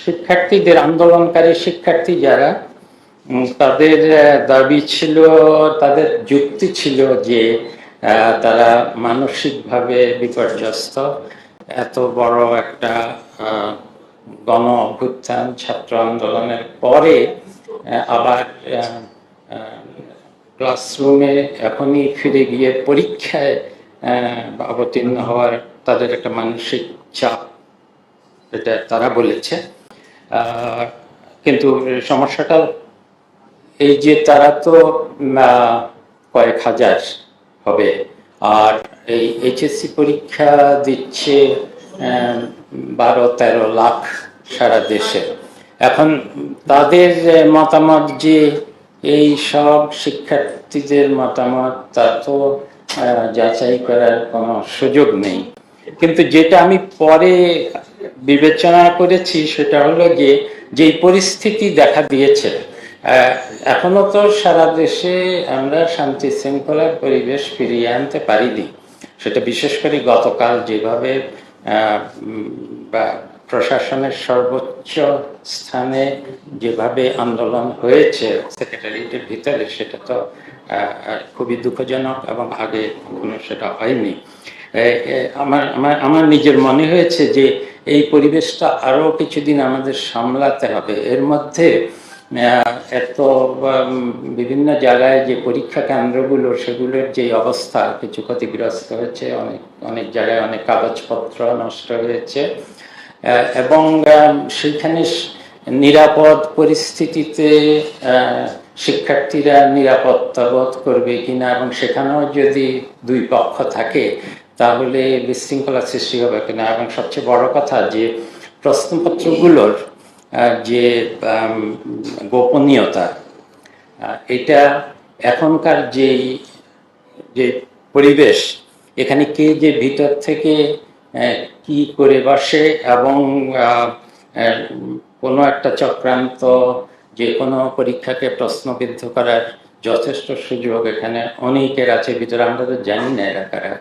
শিক্ষার্থীদের আন্দোলনকারী শিক্ষার্থী যারা তাদের দাবি ছিল, তাদের যুক্তি ছিল যে তারা মানসিকভাবে বিপর্যস্ত। এত বড় একটা গণ অভ্যুত্থান, ছাত্র আন্দোলনের পরে আবার ক্লাসরুমে এখনই ফিরে গিয়ে পরীক্ষায় অবতীর্ণ হওয়ার তাদের একটা মানসিক চাপ, এটা তারা বলেছে। কিন্তু সমস্যাটা এই যে তারা তো কয়েক হাজার হবে। আর এই এইচএসসি পরীক্ষা দিচ্ছে বারো, তেরো লাখ সারা দেশে। এখন তাদের মতামত যে এই সব শিক্ষার্থীদের মতামত, তা তো যাচাই করার কোনো সুযোগ নেই। কিন্তু যেটা আমি পরে বিবেচনা করেছি সেটা হলো যে যেই পরিস্থিতি দেখা দিয়েছে। এখনও তো সারা দেশে আমরা শান্তি শৃঙ্খলার পরিবেশ ফিরিয়ে আনতে পারিনি। সেটা বিশেষ করে গতকাল যেভাবে বা প্রশাসনের সর্বোচ্চ স্থানে যেভাবে আন্দোলন হয়েছে সেক্রেটারিয়েটের ভিতরে, সেটা তো খুবই দুঃখজনক এবং আগে কখনো সেটা হয়নি। আমার আমার আমার নিজের মনে হয়েছে যে এই পরিবেশটা আরও কিছুদিন আমাদের সামলাতে হবে। এর মধ্যে এত বিভিন্ন জায়গায় যে পরীক্ষা কেন্দ্রগুলো সেগুলোর যে অবস্থা কিছু ক্ষতিগ্রস্ত হয়েছে অনেক অনেক জায়গায় অনেক কাগজপত্র নষ্ট হয়েছে। এবং আহ, সেইখানে নিরাপদ পরিস্থিতিতে শিক্ষার্থীরা নিরাপত্তা বোধ করবে কিনা এবং সেখানেও যদি দুই পক্ষ থাকে তাহলে বিশৃঙ্খলা সৃষ্টি হবে কিনা? এবং সবচেয়ে বড় কথা যে প্রশ্নপত্রগুলোর যে গোপনীয়তা এটা এখনকার যেই, যে পরিবেশ, এখানে কে যে ভিতর থেকে কি করে বসে এবং কোনো একটা চক্রান্ত, যে কোনো পরীক্ষাকে প্রশ্নবিদ্ধ করার যথেষ্ট সুযোগ এখানে অনেকের আছে, ভিতরে আমরা তো জানি না এরা কারা।